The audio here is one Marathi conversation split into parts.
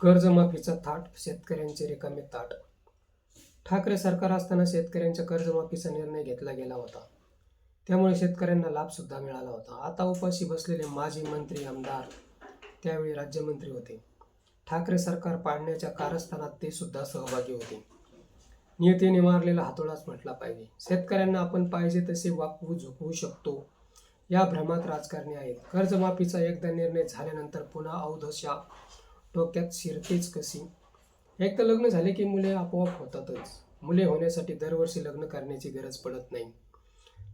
कर्जमाफीचा थाट शेतकऱ्यांचे रिकामे ताट. ठाकरे सरकार असताना शेतकऱ्यांच्या कर्जमाफीचा निर्णय घेतला गेला होता. त्यामुळे शेतकऱ्यांना लाभसुद्धा मिळाला होता. आता उपाशी बसलेले माजी मंत्री आमदार त्यावेळी राज्यमंत्री होते. ठाकरे सरकार पाडण्याच्या कारस्थानात ते सुद्धा सहभागी होते. नियतीने मारलेला हातोडाच म्हटला पाहिजे. शेतकऱ्यांना आपण पाहिजे तसे वाकवू झुकवू शकतो. या भ्रमात राजकारणी आहेत. कर्जमाफीचा एकदा निर्णय झाल्यानंतर पुन्हा अवधशा डोक्यात शिरतेच कशी एकदा लग्न झाले की मुले आपोआप होतातच. मुले होण्यासाठी दरवर्षी लग्न करण्याची गरज पडत नाही.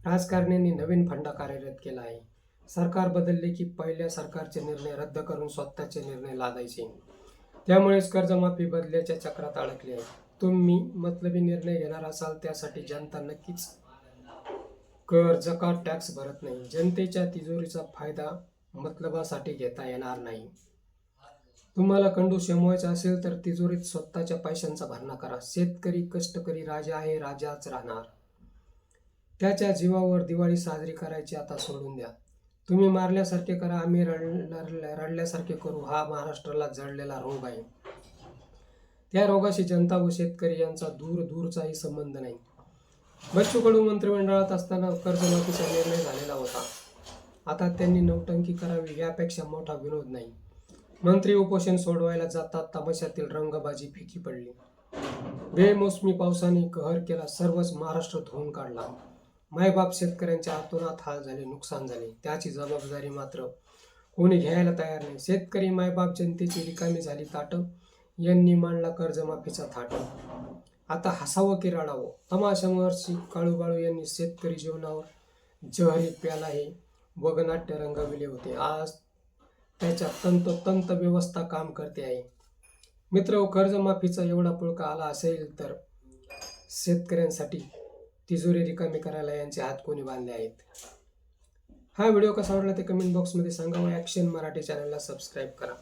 राजकारण्यांनी नवीन फंडा कार्यरत केला आहे. सरकार बदलले की पहिल्या सरकारचे निर्णय रद्द करून स्वतःचे निर्णय लादायचे. त्यामुळेच कर्जमाफी बदल्याच्या चक्रात अडकले आहे. तुम्ही मतलबी निर्णय घेणार असाल त्यासाठी जनता नक्कीच कर जकात टॅक्स भरत नाही? जनतेच्या तिजोरीचा फायदा मतलबासाठी घेता येणार नाही. तुम्हाला कंडू शमवायचा असेल तर तिजोरीत स्वतःच्या पैशांचा भरणा करा. शेतकरी कष्टकरी राजा आहे राजाच राहणार. त्याच्या जीवावर दिवाळी साजरी करायची आता सोडून द्या. तुम्ही मारल्यासारखे करा आम्ही रड रडल्यासारखे करू. हा महाराष्ट्राला जडलेला रोग आहे. त्या रोगाशी जनता व शेतकरी यांचा दूर दूरचाही संबंध नाही. बच्चू कडू मंत्रिमंडळात असताना कर्जमाफीचा निर्णय झालेला होता. आता त्यांनी नौटंकी करावी यापेक्षा मोठा विनोद नाही. मंत्री उपोषण सोडवायला जातात तमाशातील रंगबाजी फिकी पडली. बेमोसमी पावसाने कहर केला सर्वच महाराष्ट्र धुवून काढला. मायबाप शेतकऱ्यांच्या आतोनात हाल झाले नुकसान झाले. त्याची जबाबदारी मात्र कोणी घ्यायला तयार नाही. शेतकरी मायबाप जनतेची रिकामी झाली ताट यांनी मांडला कर्जमाफीचा थाट. आता हसावं की रडावं? तमाशामहर्षी काळूबाळू यांनी शेतकरी जीवनावर जहरी प्याला हे वगनाट्य रंगविले होते. आज त्याच्या तंतोतंत व्यवस्था काम करते आहे मित्र कर्जमाफीचा एवढा पुळका आला असेल तर शेतकऱ्यांसाठी तिजोरी रिकामी करायला यांचे हात कोणी बांधले आहेत? हा व्हिडिओ कसा आवडला ते कमेंट बॉक्समध्ये सांगा व ॲक्शन मराठी चॅनलला सबस्क्राईब करा.